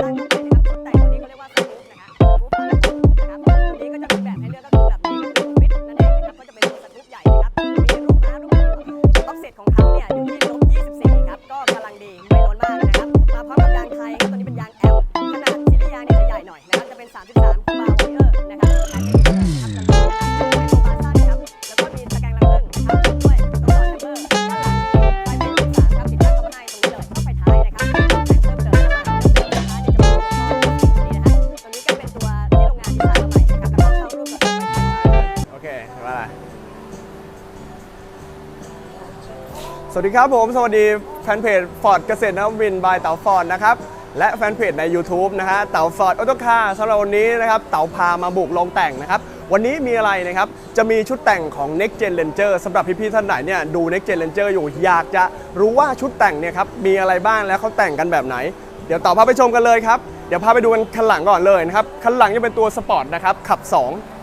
ต่ ว่าอะไร สวัสดีครับผม สวัสดีแฟนเพจฟอร์ดเกษตรนวินบายเต๋าฟอร์ดนะครับ และแฟนเพจใน YouTube นะฮะ เต๋าฟอร์ดออโตคาร์สำหรับวันนี้นะครับ เต๋าพามาบุกลงแต่งนะครับ วันนี้มีอะไรนะครับ จะมีชุดแต่งของ Next Gen Ranger สำหรับพี่ๆท่านไหนเนี่ยดู Next Gen Ranger อยู่อยากจะรู้ว่าชุดแต่งเนี่ยครับมีอะไรบ้างแล้วเขาแต่งกันแบบไหน เดี๋ยวเต๋าพาไปชมกันเลยครับ เดี๋ยวพาไปดูกันคันหลังก่อนเลยนะครับ คันหลังจะเป็นตัวสปอร์ตนะครับ ขับ 2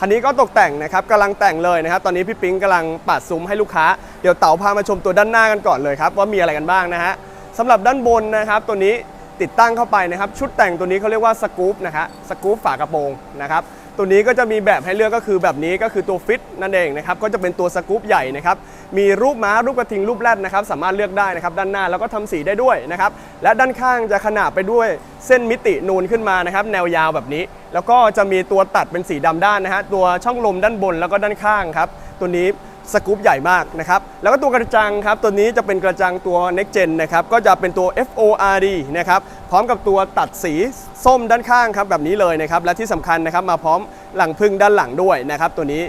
คันนี้ก็ตกแต่งนะครับกำลังแต่งเลยนะครับ ตอนนี้พี่ปิ๊งกำลังปัดซุ้มให้ลูกค้า เดี๋ยวเต๋าพามาชมตัวด้านหน้ากันก่อนเลยครับ ว่ามีอะไรกันบ้างนะฮะสำหรับด้านบนนะครับ ตัวนี้ติดตั้งเข้าไปนะครับ ชุดแต่งตัวนี้เขาเรียกว่าสกู๊ปนะฮะสกู๊ปฝากระโปรงนะครับ ตัวนี้ก็จะมีแบบให้เลือกก็คือแบบนี้ก็คือตัวฟิตนั่นเองนะครับก็จะเป็นตัวสกู๊ปใหญ่นะครับมีรูปม้ารูปกระทิงรูปแรดนะครับสามารถเลือกได้นะครับด้านหน้าแล้วก็ทำสีได้ด้วยนะครับและด้านข้างจะขนาบไปด้วยเส้นมิตินูนขึ้นมานะครับแนวยาวแบบนี้ แล้วก็จะมีตัวตัดเป็นสีดำด้านนะฮะตัวช่องลมด้านบนแล้วก็ด้านข้างครับตัวนี้สกู๊ปใหญ่มากนะครับ แล้วก็ตัวกระจังครับ ตัวนี้จะเป็นกระจังตัว next gen นะครับ ก็จะเป็นตัว FORD นะครับ พร้อมกับตัวตัดสี ส้มด้านข้างครับแบบนี้เลยนะครับและที่สำคัญนะครับมาพร้อมหลังพึ่งด้านหลังด้วยนะครับตัวนี้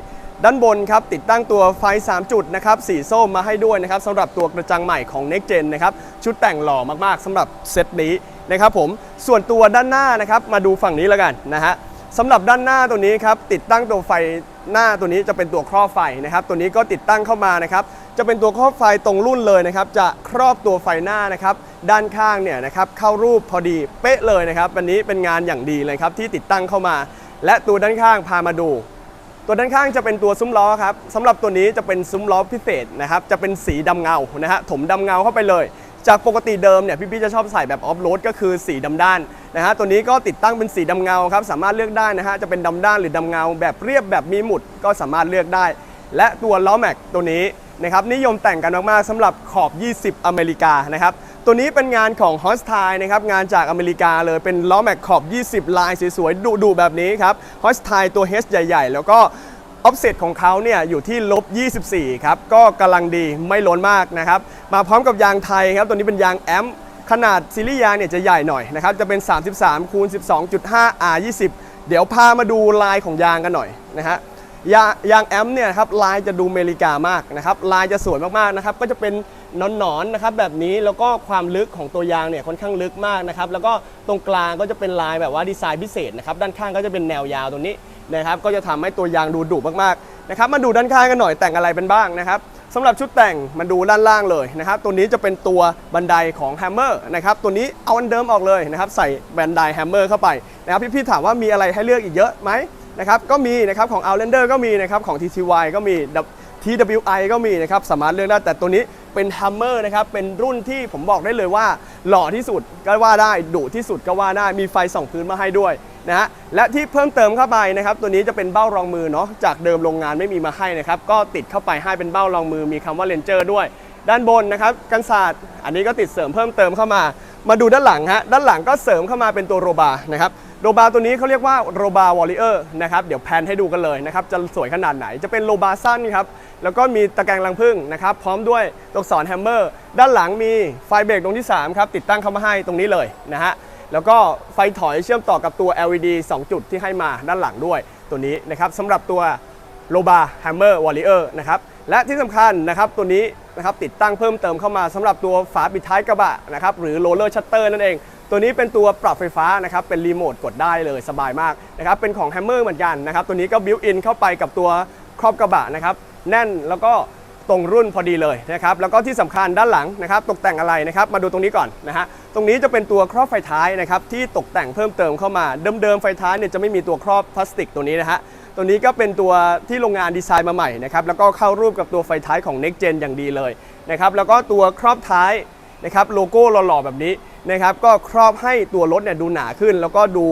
ด้านบนครับติดตั้งตัวไฟ 3 จุดนะครับสีส้มมาให้ด้วยนะครับสำหรับตัวกระจังใหม่ของ Next Gen นะครับชุดแต่งหล่อมากๆสำหรับเซตนี้นะครับผมส่วนตัวด้านหน้านะครับมาดูฝั่งนี้แล้วกันนะฮะสำหรับด้านหน้าตัวนี้ครับติดตั้งตัวไฟหน้าตัวนี้จะเป็นตัวครอบไฟนะครับตัวนี้ก็ติดตั้งเข้ามานะครับ จะเป็นตัวครอบไฟตรงรุ่นเลยนะครับ จะครอบตัวไฟหน้านะครับ ด้านข้างเนี่ยนะครับเข้ารูปพอดีเป๊ะเลยนะครับวันนี้เป็นงานอย่างดีเลยครับที่ติดตั้งเข้ามา และตัวด้านข้างพามาดู ตัวด้านข้างจะเป็นตัวซุ้มล้อครับสำหรับตัวนี้จะเป็นซุ้มล้อพิเศษนะครับ จะเป็นสีดำเงานะฮะถมดำเงาเข้าไปเลย จากปกติเดิมเนี่ยพี่ๆจะชอบใส่แบบออฟโรดก็คือสีดำด้านนะฮะตัวนี้ก็ติดตั้งเป็นสีดำเงาครับสามารถเลือกได้นะฮะจะเป็นดำด้านหรือดำเงา แบบเรียบแบบมีหมุดก็สามารถเลือกได้ และตัวล้อแม็กตัวนี้ นะครับนิยมแต่งกันมากๆสำหรับขอบ 20 อเมริกานะครับตัวนี้เป็นงานของ h o s t i นะครับงานจากอเมริกาเลยเป็นล้อแม็กขอบ 20 ลายสวยๆดุๆแบบนี้ครับ h o s t i ตัว H ใหญ่ ๆ แล้วก็ออฟเซตของเขาเนี่ยอยู่ที่ลบ 24 ครับ ก็กำลังดีไม่ล้นมากนะครับ มาพร้อมกับยางไทยครับ ตัวนี้เป็นยางแอมขนาดซีรีส์ยางเนี่ยจะใหญ่หน่อยนะครับ จะเป็น 33คูณ12.5 R 20 เดี๋ยวพามาดูลายของยางกันหน่อยนะฮะ ยายางแอมป์เนี่ยครับลายจะดูเมริกามากนะครับลายจะสวยมากๆนะครับก็จะเป็นนอนๆนะครับแบบนี้แล้วก็ความลึกของตัวยางเนี่ยค่อนข้างลึกมากนะครับแล้วก็ตรงกลางก็จะเป็นลายแบบว่าดีไซน์พิเศษนะครับด้านข้างก็จะเป็นแนวยาวตรงนี้นะครับก็จะทำให้ตัวยางดูดุมากๆนะครับมาดูด้านข้างกันหน่อยแต่งอะไรเป็นบ้างนะครับสำหรับชุดแต่งมันดูด้านล่างเลยนะครับตัวนี้จะเป็นตัวบันไดของแฮมเมอร์นะครับตัวนี้เอาอันเดิมออกเลยนะครับใส่บันไดแฮมเมอร์เข้าไปนะครับพี่ๆถามว่ามีอะไรให้เลือกอีกเยอะไหม นะครับก็มีนะครับของ Outlander ก็มีนะครับของ TTY ก็มี TWI ก็มีนะครับสามารถเลือกได้แต่ตัวนี้เป็น Hammer นะครับ เป็นรุ่นที่ผมบอกได้เลยว่า หล่อที่สุดก็ว่าได้ดุที่สุดก็ว่าได้มีไฟส่องพื้นมาให้ด้วยนะฮะและที่เพิ่มเติมเข้าไปนะครับ ตัวนี้จะเป็นเบ้ารองมือเนาะจากเดิมโรงงานไม่มีมาให้นะครับ ก็ติดเข้าไปให้เป็นเบ้ารองมือมีคำว่า Ranger ด้วย ด้านบนนะครับกันศาสตร์อันนี้ก็ติดเสริมเพิ่มเติมเข้ามา มาดูด้านหลังฮะด้านหลังก็เสริมเข้ามาเป็นตัวโรบานะครับ โรบาตัวนี้เขาเรียกว่าโรบาวอลเลอร์นะครับเดี๋ยวแพนให้ดูกันเลยนะครับจะสวยขนาดไหนจะเป็นโรบาสั้นครับแล้วก็มีตะแกรงรังผึ้งนะครับพร้อมด้วยตัวอักษรแฮมเมอร์ด้านหลังมีไฟเบรกตรงที่3ครับติดตั้งเข้ามาให้ตรงนี้เลยนะฮะแล้วก็ไฟถอยเชื่อมต่อกับตัว LED 2 จุดที่ให้มาด้านหลังด้วยตัวนี้นะครับสำหรับตัวโลบาแฮมเมอร์วอลเลอร์นะครับและที่สำคัญนะครับตัวนี้นะครับติดตั้งเพิ่มเติมเข้ามาสำหรับตัวฝาปิดท้ายกระบะนะครับหรือโรลเลอร์ชัตเตอร์นั่นเอง ตัวนี้เป็นตัวปรับไฟฟ้านะครับเป็นรีโมทกดได้เลยสบายมากนะครับเป็นของแฮมเมอร์เหมือนกันนะครับตัวนี้ก็บิวอินเข้าไปกับตัวครอบกระบะนะครับแน่นแล้วก็ตรงรุ่นพอดีเลยนะครับแล้วก็ที่สำคัญด้านหลังนะครับตกแต่งอะไรนะครับมาดูตรงนี้ก่อนนะฮะตรงนี้จะเป็นตัวครอบไฟท้ายนะครับที่ตกแต่งเพิ่มเติมเข้ามาเดิมๆไฟท้ายเนี่ยจะไม่มีตัวครอบพลาสติกตัวนี้นะฮะตัวนี้ก็เป็นตัวที่โรงงานดีไซน์มาใหม่นะครับแล้วก็เข้ารูปกับตัวไฟท้ายของ Next Gen อย่างดีเลยนะครับแล้วก็ตัวครอบท้าย นะครับโลโก้หล่อๆแบบนี้นะครับก็ครอบให้ตัวรถเนี่ยดูหนาขึ้น แล้วก็ดู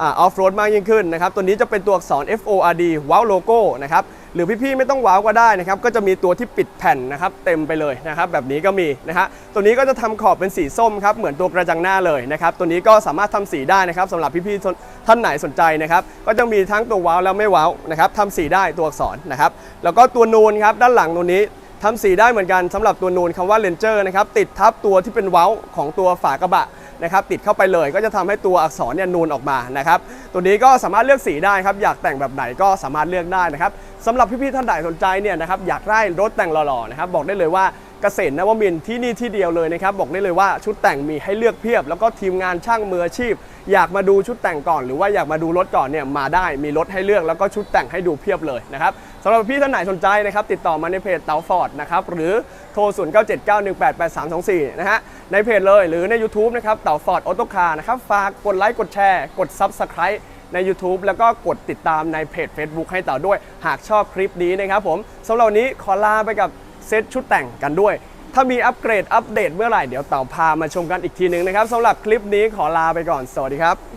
ออฟโรดมากยิ่งขึ้นนะครับตัวนี้จะเป็นตัวอักษร FORD ว้าวโลโก้นะครับหรือพี่ๆไม่ต้องว้าวก็ได้นะครับก็จะมีตัวที่ปิดแผ่นนะครับเต็มไปเลยนะครับแบบนี้ก็มีนะฮะตัวนี้ก็จะทำขอบเป็นสีส้มครับเหมือนตัวกระจังหน้าเลยนะครับตัวนี้ก็สามารถทำสีได้นะครับสำหรับพี่ๆท่านไหนสนใจนะครับก็จะมีทั้งตัวว้าวแล้วไม่ว้าวนะครับทำสีได้ตัวอักษรนะครับแล้วก็ตัวนูนครับด้านหลังตัวนี้ ทำสีได้เหมือนกันสำหรับตัวนูนคำว่าเลนเจอร์นะครับติดทับตัวที่เป็นเว้าของตัวฝากระบะนะครับติดเข้าไปเลยก็จะทำให้ตัวอักษรเนี่ยนูนออกมานะครับตัวนี้ก็สามารถเลือกสีได้ครับอยากแต่งแบบไหนก็สามารถเลือกได้นะครับสำหรับพี่ๆท่านใดสนใจเนี่ยนะครับอยากได้รถแต่งหล่อๆนะครับบอกได้เลยว่า เกษตรนวมินที่นี่ที่เดียวเลยนะครับ บอกได้เลยว่าชุดแต่งมีให้เลือกเพียบ แล้วก็ทีมงานช่างมืออาชีพ อยากมาดูชุดแต่งก่อน หรือว่าอยากมาดูรถก่อนเนี่ยมาได้มีรถให้เลือกแล้วก็ชุดแต่งให้ดูเพียบเลยนะครับสำหรับพี่ท่านไหนสนใจนะครับติดต่อมาในเพจเตาฟอร์ดนะครับหรือโทร 0 9 7 9 1 8 8 3 2 4 นะฮะในเพจเลยหรือใน YouTube นะครับเตาฟอร์ดออโต้คาร์นะครับฝากกดไลค์กดแชร์ กด Subscribe ใน YouTube แล้วก็กดติดตามในเพจ Facebook ให้เต่าด้วย หากชอบคลิปนี้นะครับผมสำหรับวันนี้ขอลาไปกับ เซตชุดแต่งกันด้วย ถ้ามีอัปเกรดอัปเดตเมื่อไหร่เดี๋ยวเต่าพามาชมกันอีกทีหนึ่งนะครับสำหรับคลิปนี้ขอลาไปก่อนสวัสดีครับ